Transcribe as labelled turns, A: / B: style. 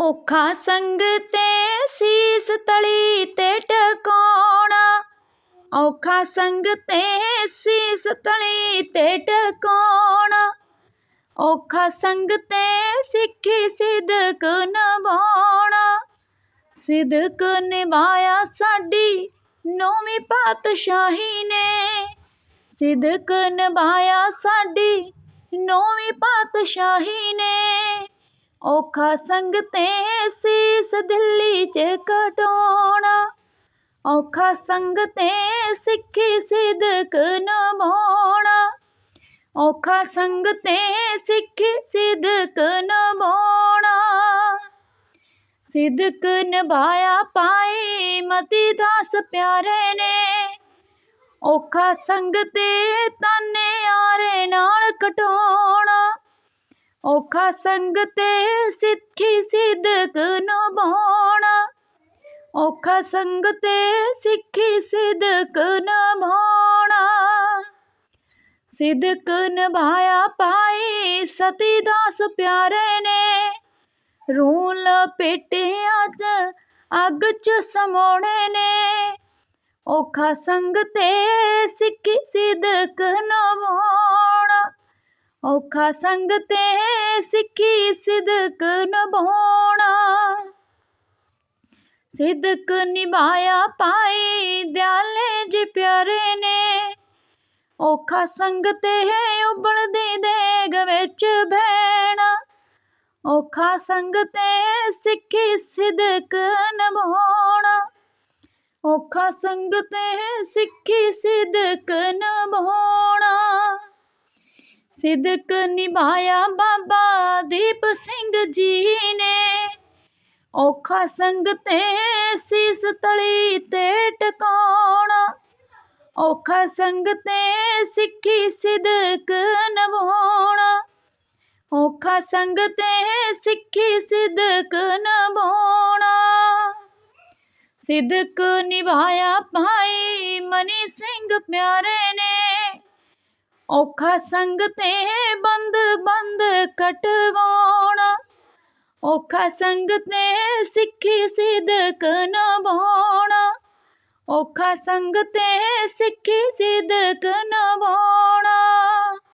A: ਔਖਾ ਸੰਗ ਤੇ ਸੀਸ ਤਲੀ ਤੇ ਟਿਕਾਉਣਾ ਔਖਾ ਸੰਗ ਤੇ ਸੀਸ ਤਲੀ ਤੇ ਟਿਕਾਉਣਾ ਔਖਾ ਸੰਗ ਤੇ ਸਿੱਖੀ ਸਿਦਕ ਨਿਭਾਉਣਾ। ਸਿਦਕ ਨਿਭਾਇਆ ਸਾਡੀ ਨੌਵੀਂ ਪਾਤਸ਼ਾਹੀ ਨੇ। ਸਿਦਕ ਨਿਭਾਇਆ ਸਾਡੀ ਨੌਵੀਂ ਪਾਤਸ਼ਾਹੀ ਨੇ। ਔਖਾ ਸੰਗ ਤੇ ਸੀਸ ਦਿੱਲੀ ਚ ਕਟਾਉਣਾ। ਔਖਾ ਸੰਗ ਤੇ ਸਿੱਖੀ ਸਿਦਕ ਨਿਭਾਉਣਾ ਔਖਾ ਸੰਗ ਸਿੱਖੀ ਸਿਦਕ ਨਿਭਾਉਣਾ ਸਿਦਕ ਨਿਭਾਇਆ ਪਾਈ ਮਤੀ ਦਾਸ ਪਿਆਰੇ ਨੇ। ਔਖਾ ਸੰਗ ਤਾਨੇ ਯਾਰੇ ਨਾਲ ਕਟਾਉਣਾ। ਔਖਾ ਸੰਗ ਤੇ ਸਿੱਖੀ ਸਿਦਕ ਨਿਭਾਉਣਾ ਔਖਾ ਸੰਗ ਤੇ ਸਿੱਖੀ ਸਿਦਕ ਨਭਾਉਣਾ ਸਿਦਕ ਨਭਾਇਆ ਪਾਈ ਸਤੀ ਦਾਸ ਪਿਆਰੇ ਨੇ। ਰੂਲ ਪੇਟਿਆਂ ਚ ਅੱਗ ਚ ਸਮੋਣੇ ਨੇ। ਔਖਾ ਸੰਗ ਤੇ ਸਿੱਖੀ ਸਿਦਕ ਨਿਭਾਉਣਾ ਔਖਾ ਸੰਗ ਤੇ ਸਿੱਖੀ ਸਿਦਕ ਨਿਭਾਉਣਾ। ਸਿਦਕ ਨਿਭਾਇਆ ਪਾਈ ਦਿਆਲੇ ਜੀ ਪਿਆਰੇ ਨੇ। ਔਖਾ ਸੰਗ ਤੇ ਹੈ ਉਬਲਦੀ ਦੇਗ ਵਿੱਚ ਭੈਣਾ ਔਖਾ ਸੰਗ ਤੇ ਸਿੱਖੀ ਸਿਦਕ ਨਿਭਾਉਣਾ। ਔਖਾ ਸੰਗ ਤੇ ਸਿੱਖੀ ਸਿਦਕ ਨਿਭਾਉਣਾ। ਸਿਦਕ ਨਿਭਾਇਆ ਬਾਬਾ ਦੀਪ ਸਿੰਘ ਜੀ ਨੇ। ਔਖਾ ਸੰਗ ਤੇ ਸੀਸ ਤਲੀ ਤੇ ਟਿਕਾਉਣਾ। ਔਖਾ ਸੰਗ ਤੇ ਸਿੱਖੀ ਸਿਦਕ ਨਭਾਉਣਾ ਔਖਾ ਸੰਗ ਤੇ ਸਿੱਖੀ ਸਿਦਕ ਨਭਾਉਣਾ ਸਿਦਕ ਨਿਭਾਇਆ ਭਾਈ ਮਨੀ ਸਿੰਘ ਪਿਆਰੇ ਨੇ। ਔਖਾ ਸੰਗ ਤੇ ਬੰਦ ਬੰਦ ਕਟਵਾਉਣਾ। ਔਖਾ ਸੰਗ ਤੇ ਸਿੱਖੀ ਸਿਦਕ ਨਿਭਾਉਣਾ ਔਖਾ ਸੰਗ ਤੇ ਸਿੱਖੀ ਸਿਦਕ ਨਿਭਾਉਣਾ